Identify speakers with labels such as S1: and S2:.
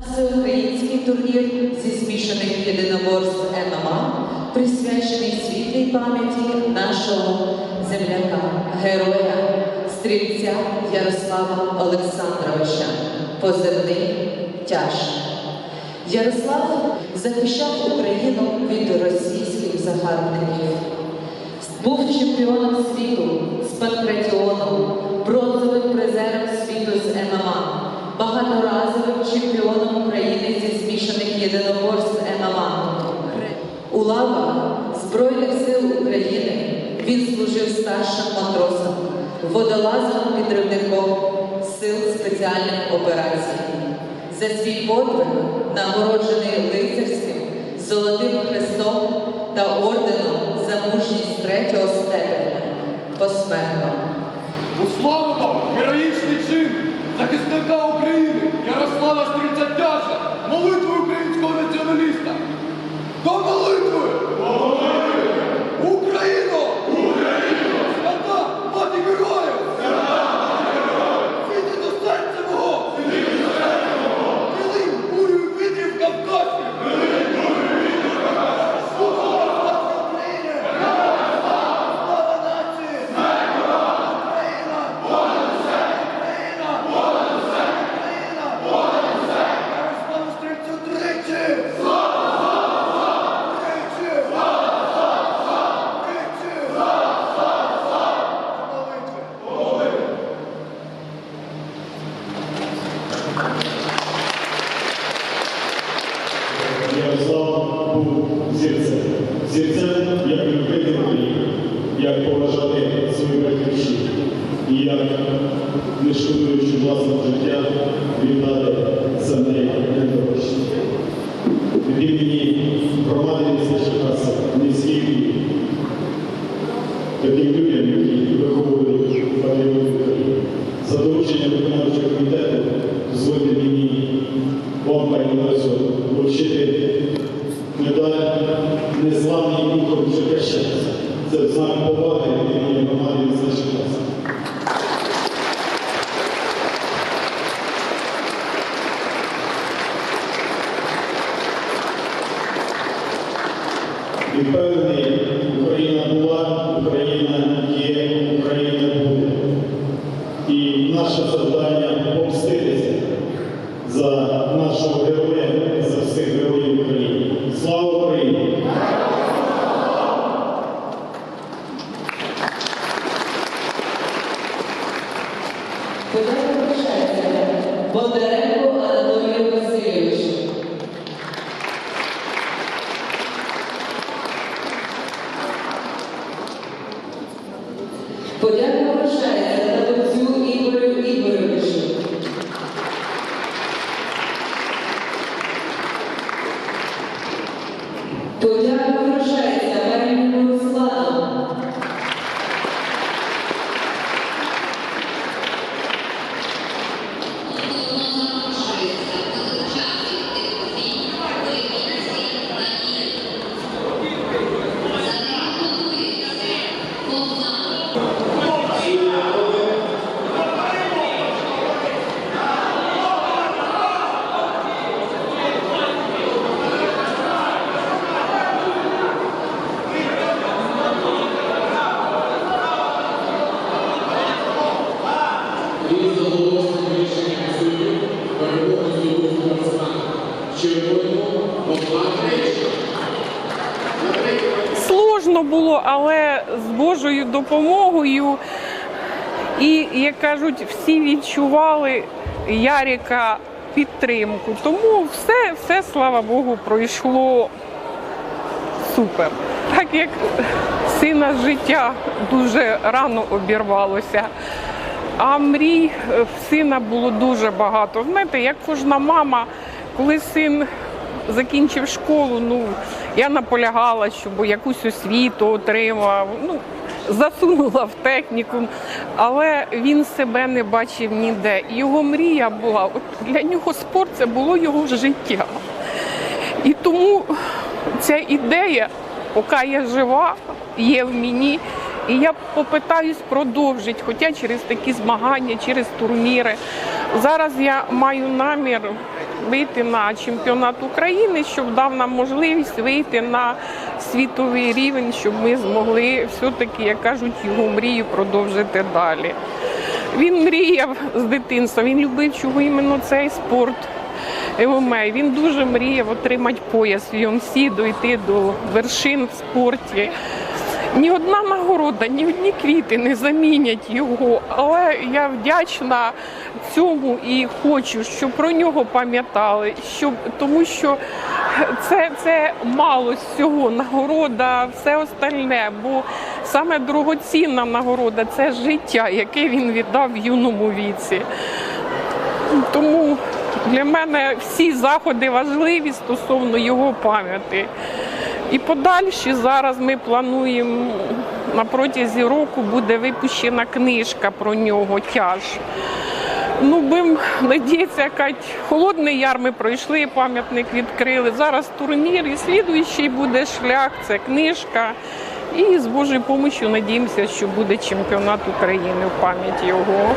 S1: Всеукраїнський турнір зі змішаних єдиноборств ММА присвячений світлій пам'яті нашого земляка, героя, стрільця Ярослава Олександровича, позивний тяж. Ярослав захищав Україну від російських загарбників. Був чемпіоном світу з панкратіоном, бронзовим призером світу з ММА, багаторазовим чемпіоном України зі змішаних єдиноборств ММА. У лавах Збройних сил України він служив старшим матросом, водолазом підривником сил спеціальних операцій. За свій подвиг нагороджений лицарським, золотим хрестом та орденом за мужність третього степеня посмертно.
S2: Уславимо героїчний чин захисника України Ярослава Стрільця-Тяжа, молитвою українського
S3: Ярослав був зірцем. Зірцем, як любити Україну, як поважати свою батьківщину. І як, не шкодуючи власного життя, віддати за неї найдорожче. Від імені громади міста Черкаса, низький таким людям, які виховують патріотів України. За дорученням виконавчого комітету дозвольте мені вам, пані Лесо, вручити медаль незламний духом Черкащанця. Це в знак поваги імені громади Черкаса. І впевнений, Україна була, Україна є, Україна буде. І наше завдання помститися за нашого героя, за всіх героїв України. Слава Україні!
S1: Подяка вручається Бондаренко Анатолію Васильовичу. Подяка вручається Таборцю Ігорю Ігоровичу.
S4: Сложно було, але з Божою допомогою. І, як кажуть, всі відчували Ярика підтримку. Тому все, все, слава Богу, пройшло супер. Так як сина життя дуже рано обірвалося. А мрій в сина було дуже багато. Знаєте, як кожна мама, коли син закінчив школу, ну я наполягала, щоб якусь освіту отримав. Ну, засунула в технікум, але він себе не бачив ніде. Його мрія була, от для нього спорт це було його життя. І тому ця ідея, поки я жива, є в мені. І я попитаюсь продовжити, хоча через такі змагання, через турніри. Зараз я маю намір вийти на чемпіонат України, щоб дав нам можливість вийти на світовий рівень, щоб ми змогли все-таки, як кажуть, його мрію продовжити далі. Він мріяв з дитинства, він любив чого іменно цей спорт. ММА. Він дуже мріяв отримати пояс в UNC, дойти до вершин в спорті. Ні одна нагорода, ні одні квіти не замінять його. Але я вдячна цьому і хочу, щоб про нього пам'ятали, щоб тому що це, це мало всього нагорода, все остальне. Бо саме дорогоцінна нагорода це життя, яке він віддав в юному віці. Тому для мене всі заходи важливі стосовно його пам'яті. І подальші зараз ми плануємо на протязі року буде випущена книжка про нього тяж. Ну, будемо надіятися, якась холодний яр ми пройшли, пам'ятник відкрили. Зараз турнір і слідуючий буде шлях, це книжка. І з Божою допомогою надіємося, що буде чемпіонат України в пам'ять його.